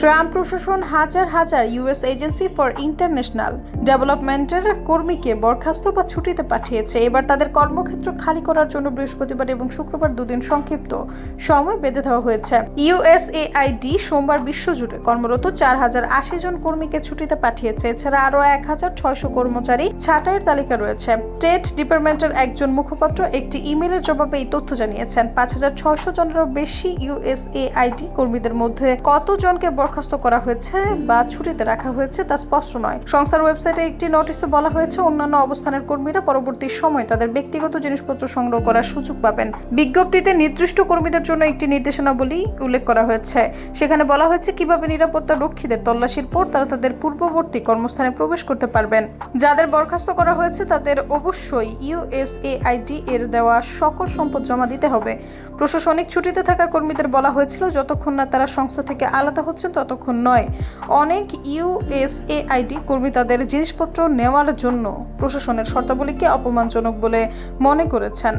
Trump প্রশাসন হাজার হাজার ইউএস এজেন্সি ফর ইন্টারন্যাশনাল ডেভেলপমেন্টের কর্মীকে বরখাস্ত বা ছুটিতে পাঠিয়েছে। এবার তাদের কর্মক্ষেত্র খালি করার জন্য বৃহস্পতিবার এবং শুক্রবার দুদিন সংক্ষিপ্ত সময় বেঁধে দেওয়া হয়েছে। ইউএসএআইডি সোমবার বিশ্বজুড়ে কর্মরত চার হাজার আশি জন কর্মীকে ছুটিতে পাঠিয়েছে। এছাড়া আরও এক হাজার ছয়শো কর্মচারী ছাঁটাইয়ের তালিকা রয়েছে। স্টেট ডিপার্টমেন্টের একজন মুখপাত্র একটি ইমেলের জবাবে এই তথ্য জানিয়েছেন। পাঁচ হাজার ছয়শো জনেরও বেশি ইউএসএআইডি কর্মীদের মধ্যে কতজনকে বরখাস্ত করা হয়েছে বা ছুটিতে রাখা হয়েছে তা স্পষ্ট নয়। সংস্থার ওয়েবসাইটে একটি নোটিশে বলা হয়েছে, অন্যান্য অবস্থানের কর্মীরা পরবর্তী সময় তাদের ব্যক্তিগত জিনিসপত্র সংগ্রহ করার সুযোগ পাবেন। বিজ্ঞপ্তিতে নির্দিষ্ট কর্মীদের জন্য একটি নির্দেশনাবলী উল্লেখ করা হয়েছে। সেখানে বলা হয়েছে, কীভাবে নিরাপত্তা রক্ষীদের তল্লাশির পর তারা তাদের পূর্ববর্তী কর্মস্থানে প্রবেশ করতে পারবেন। যাদের বরখাস্ত করা হয়েছে, তাদের অবশ্যই ইউএসএআইডি এর দেওয়া সকল সম্পদ জমা দিতে হবে। প্রশাসনিক ছুটিতে থাকা কর্মীদের বলা হয়েছিল, যতক্ষণ না তারা সংস্থা থেকে আলাদা হচ্ছেন ততক্ষণ নয়। অনেক ইউএসএআইডি কর্মী তাদের জিনিসপত্র নেওয়ার জন্য প্রশাসনের শর্তাবলীকে অপমানজনক বলে মনে করেছেন।